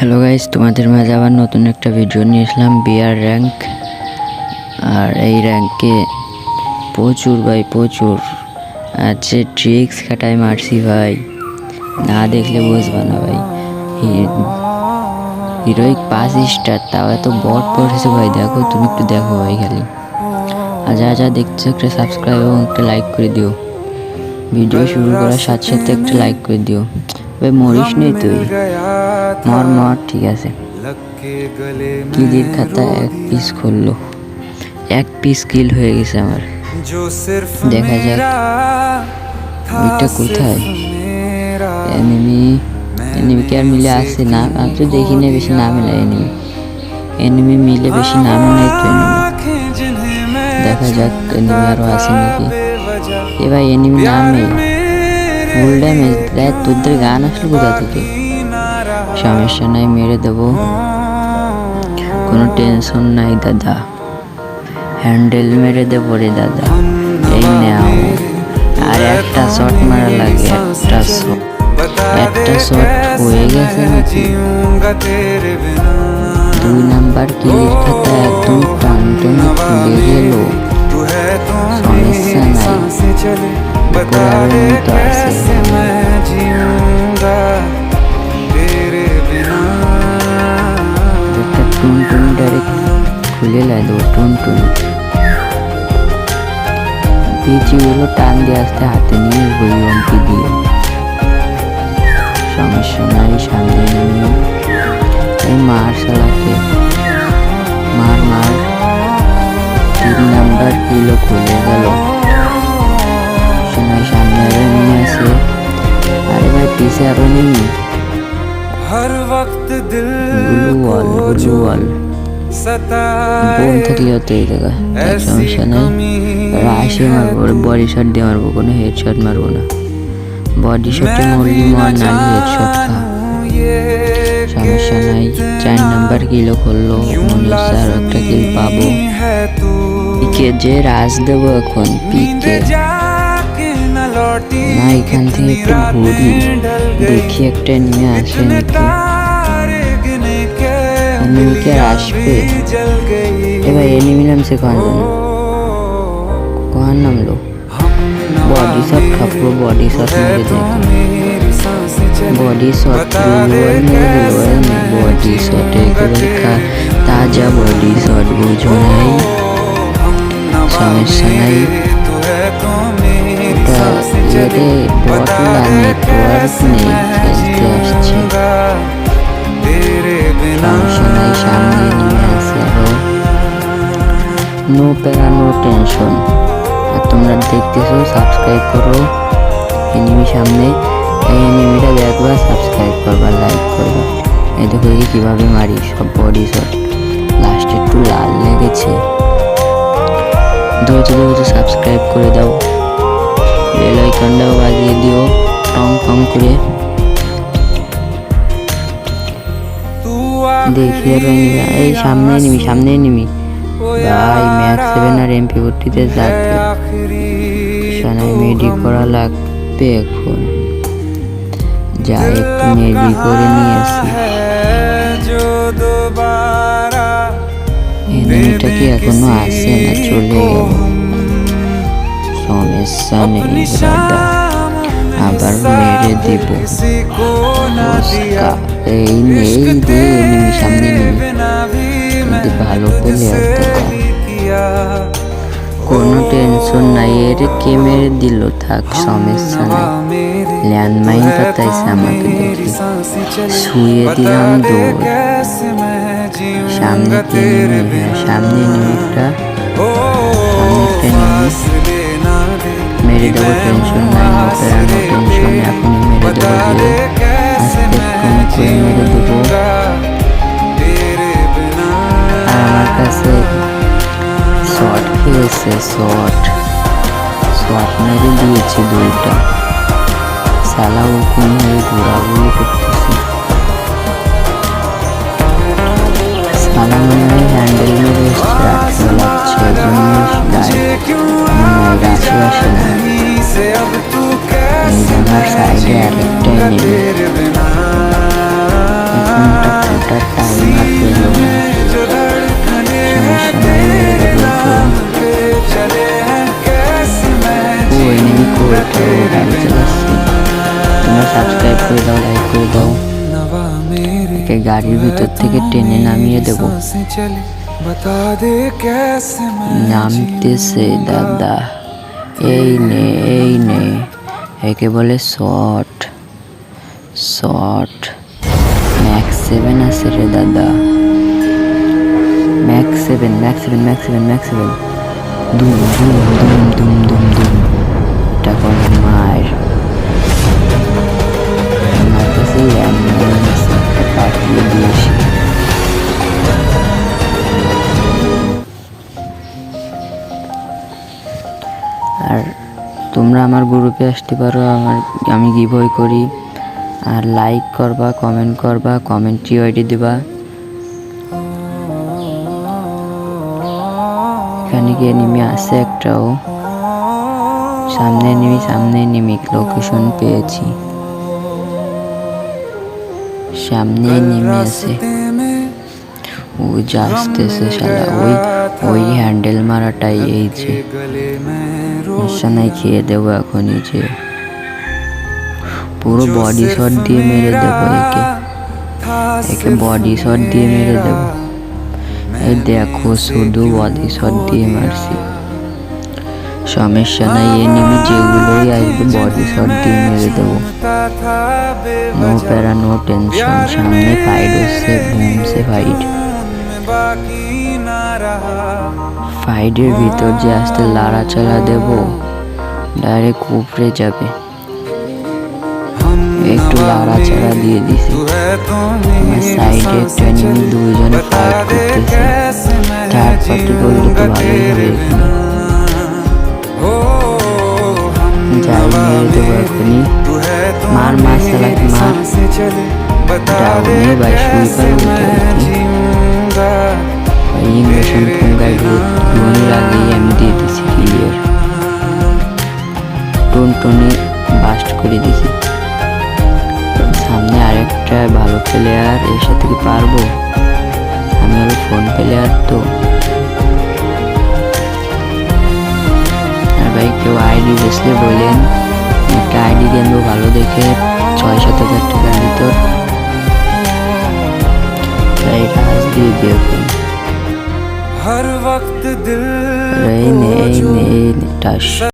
Hello guys তোমাদের মাঝে আবার নতুন একটা ভিডিও নিয়ে এসলাম বিয়ার র্যাঙ্ক আর এই র্যাঙ্কে প্রচুর ভাই, প্রচুর। আছে ট্রিক্স খাটায় মারছি ভাই। না দেখলে বুঝবা না ভাই। হিরোইক পাঁচ স্টার তাও এত বট পড়েছে ভাই। দেখো, তুমি একটু দেখো ভাই খালি। আর যা যা দেখছ, একটা সাবস্ক্রাইব এবং একটা লাইক করে দিও। ভিডিও শুরু করার সাথে সাথে একটা লাইক করে দিও। ভাই মরিস নেই তুই। মর মর ঠিক আছে। কিলির খাতা এক পিস খুললো। এক পিস কিল হয়ে গেছে আমার। দেখা যাক। ওইটা কোথায়? এনিমি এনিমি কি আর মিলে আসছে না। আমি তো দেখি না বেশি না মিলে এনিমি এনিমি মিলে বেশি নাম নাই তো দেখা যাক এনিমি আরও আছে নাকি। এ ভাই এনিমি নামে ফুল ড্যামেজ দেখ তোদের গান আসলো কোথা থেকে সমস্যা নাই মেরে দেবো। কোনো টেনশন নাই, দাদা। হ্যান্ডেল মেরে দেবো রে, দাদা। এই নাও। আর একটা শট মারা লাগে, একটা শট। একটা শট হয়ে গেছে নাকি? দুই নাম্বার কিলির খাতা একদম টানটনে খুলে গেল। সমস্যা নাই। গোলার মতো আছে একটা টুন টুন ডাইরেক্ট খুলে লাগল টুন টুন পিচিগুলো টান দিয়ে আসতে হাতে নিয়ে বই অঙ্কি দিয়ে সমস্যা নাই সামনে নিয়ে এই মার সালাকে মার মার তিন নাম্বার কিলো খুলে গেল সময় সামনে আরো নিয়ে আসে আরে ভাই পিছে আরো নেই हर वक्त दिल ব্লু ওয়াল ব্লু ওয়াল বোন থাকলে হতো এই জায়গা তার সমস্যা নেই আসে মারবো বডি শট দিয়ে মারবো কোনো হেড শট মারবো না বডি শটে মরলি মর নালি হেড শট খা সমস্যা নাই চার নাম্বার কিলো করলো মনে হচ্ছে আরো একটা কিল পাবো है तू পিকে যে রাজ দেবো এখন পিকে जाके न लौटी না এখান থেকে একটু ঘুরি দেখি একটা নিয়ে আসে নাকি तारे गिने के এনিমি কি আর আসবে जल गई এবার এনিমি নামছে কখন জানো কখন নামলো বডি শট খাবো বডি শট মেরে দেখি मेरी सांसें चली বডি শট বডি শটে করে খা তাজা বডি শট বুঝো নাই সমস্যা নাই तू है तो নো প্যারা নো টেনশন আর তোমরা দেখতেছো সাবস্ক্রাইব করো এনিমি সামনে এই এনিমিটা দেখবা সাবস্ক্রাইব করবা লাইক করবা এই দেখো এই কীভাবে মারি সব বডি শট লাস্টে একটু লাল লেগেছে ধৈর্য ধৈর্য সাবস্ক্রাইব করে দাও। বেল আইকনটাও বাজিয়ে দিও টং টং করে দেখি আর এই সামনে নিবি সামনে নিবি ভাই ম্যাক্স সেভেন আর এমপি ফোরটিতে যাচ্ছে। সামনে মেডি করা লাগবে এখন যা একটু মেডি করে নিয়ে আসি। এনিমিটা কি এখনও আসে না? চলে গেল। ইসান আবার মেরে দেব। এই নেই সামনে নিমি ভালো প্লেয়ার কোনো টেনশন নাই, এর কে মেরে দিল? থাক সমস্যা নাই ল্যান্ডমাইন পাতাইছে আমাকে দেখে। শুয়ে দিলাম দৌড়। সামনে সামনে নিমিটা সামনে একটা নিমিট फासले ना दे মেরে দেবো টেনশন নাই নো প্যারা নো টেনশন এখনই মেরে দেবো দিয়ে আস্তে কম করে মেরে দেবো तेरे बिना আর আমার কাছে শর্ট খেয়েছে শর্ট শর্ট মেরে দিয়েছে দুইটা সালা হুকুম হয়ে ঘোরাঘুরি করতেছে সালা মনে হয় হ্যান্ডেল মেরে এসছে রাখতে লাগছে এই জন্য গাছও আসে না আমার সাইডে আরেকটাই নেবে এখনটা ফোটার টাইম আর পেল না সাবস্ক্রাইব করে দাও লাইক করে দাও। গাড়ির ভিতর থেকে টেনে নামিয়ে দেবো। নামতেছে দাদা এই নে এই নে একে বলে শট শট ম্যাক্স সেভেন আছে রে দাদা max seven max seven max seven max seven দুম দুম দুম দুম দুম দুম এটা করে মাই তোমরা আমার গ্রুপে আসতে পারো, আমার, আমি গিভওয়ে করি। আর লাইক করবা কমেন্ট করবা কমেন্ট টিওআইডি দিবা। এখানে গিয়ে নিমি আছে একটাও। সামনে নিমি সামনে নিমি লোকেশন পেয়েছি। সামনে নিমি আছে ও যা আসতেছে শালা, ওই ওই হ্যান্ডেল মারাটাই এই যে। সমস্যা নাই খেয়ে দেবো এখনই যে পুরো বডি শট দিয়ে মেরে দেবো একে। একে বডি শট দিয়ে মেরে দেবো। এই দেখো শুধু বডি শট দিয়ে মারছি। সমস্যা নাই এনিমি যেগুলোই আসবে বডি শট দিয়ে মেরে দেবো। নো প্যারা নো টেনশন সামনে ফাইট হচ্ছে, ঘুমছে ফাইট বাকি না ফাইডের ভিতর যে আস্তে লাড়াচাড়া দেব ডাইরেক্ট উপরে যাবে। একটু লাড়াচাড়া দিয়ে দিছি। সাইডে একটা এনিমি ফাইট করতেছে। থার্ড পার্টি করলে তো ভালোই হবে যাই মেরে দেবো এখনই মার মার সালাকে মার। ডাউনে বাইশ উঠে এই মেশিন ফুঙ্গাইব ডোনের আগেই আমি দিয়ে দিছি ক্লিয়ার টোন টোনে বাস্ট করে দিছি সামনে আরেকটা ভালো প্লেয়ার এর সাথে কি পারব আমি হলো ফোন প্লেয়ার তো আর ভাই কেউ আইডি বেসলে বলেন একটা আইডি দিয়ে ভালো দেখে ছয় সাত হাজার টাকার ভিতর রাইট হাস দিয়ে দিয়ে हर वक्त दिल